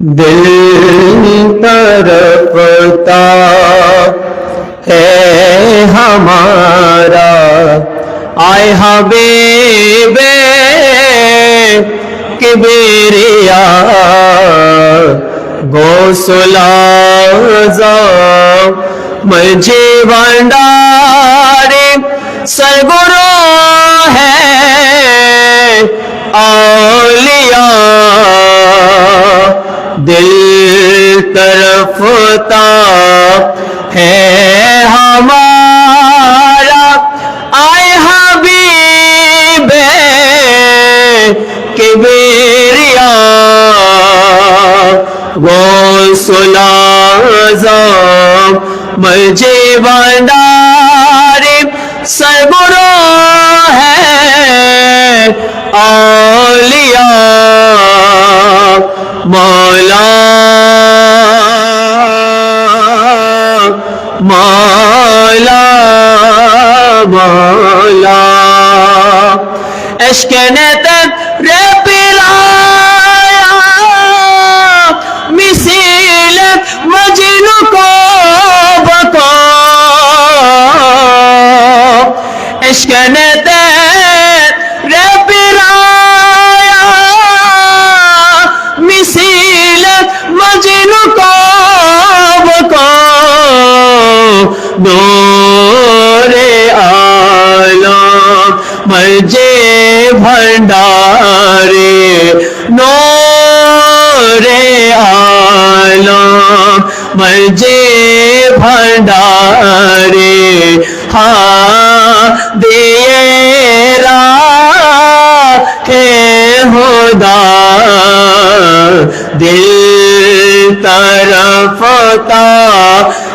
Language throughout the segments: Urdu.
دل ترپتا ہے ہمارا۔ آئے حبیب کبریا گوسلا مجھے بنڈارے سرگرو ہے۔ اولیاء دل طرفتا ہے ہمارا۔ آئے حبیب کبریا وہ سلازم مجھے بندارے ময়লা ময়লা। এসকে নেতা রেপি نور عالم مجھے بھنڈارے نور عالم مجھے بھنڈارے ہاں دیے راہ خدا، دل طرفتا ہے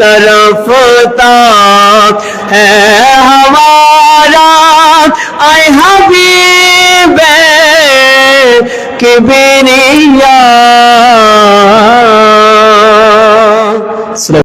طرف تک ہے ہمارا۔ اے حبیب کبریا